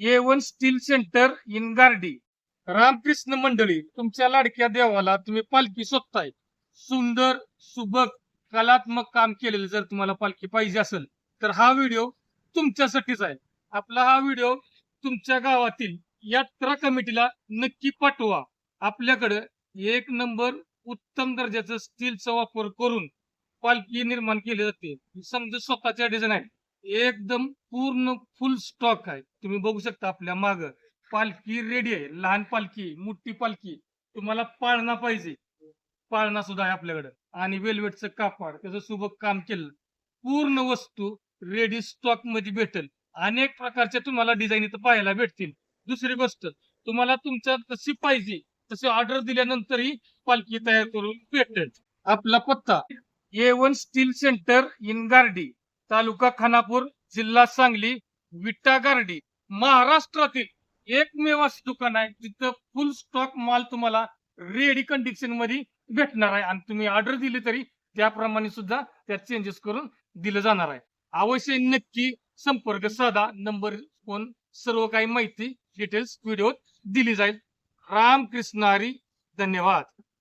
A one steel centre in Gardi Ramkrishna मंडळी तुमच्या लाडक्या देवाला तुम्ही पालखी शोधताय सुंदर सुबक कलात्मक काम केलेलं जर तुम्हाला पालखी पाहिजे असेल तर हा व्हिडिओ तुमच्यासाठीच आहे. आपला हा व्हिडिओ तुमच्या गावातील यात्रा कमिटीला नक्की पाठवा. आपल्याकडे एक नंबर उत्तम दर्जाचं स्टीलचा वापर करून पालखी निर्माण केली जाते. समजा स्वतःच्या डिझाईन आहे. एकदम पूर्ण फुल स्टॉक आहे. तुम्ही बघू शकता आपल्या माग. पालखी रेडी आहे. लहान पालखी मोठी पालखी. तुम्हाला पाळणा पाहिजे. पाळणा सुद्धा आहे आपल्याकडे. आणि वेलवेटचं कापड त्याचं सुबक काम केलं. पूर्ण वस्तू रेडी स्टॉकमध्ये भेटेल. अनेक प्रकारच्या तुम्हाला डिझाईन इथं पाहायला भेटतील. दुसरी गोष्ट तुम्हाला तुमच्या तशी पाहिजे तशी ऑर्डर दिल्यानंतरही पालखी तयार करून भेटेल. आपला पत्ता A one steel centre in Gardi तालुका खानापूर जिल्हा सांगली विटा गार्डी महाराष्ट्रातील एकमेव असं दुकान आहे. तिथं फुल स्टॉक माल तुम्हाला रेडी कंडिशनमध्ये भेटणार आहे. आणि तुम्ही ऑर्डर दिली तरी त्याप्रमाणे सुद्धा त्यात चेंजेस करून दिलं जाणार आहे. अवश्य नक्की संपर्क साधा. नंबर फोन सर्व काही माहिती डिटेल्स व्हिडिओ दिली जाईल. रामकृष्ण हरी धन्यवाद.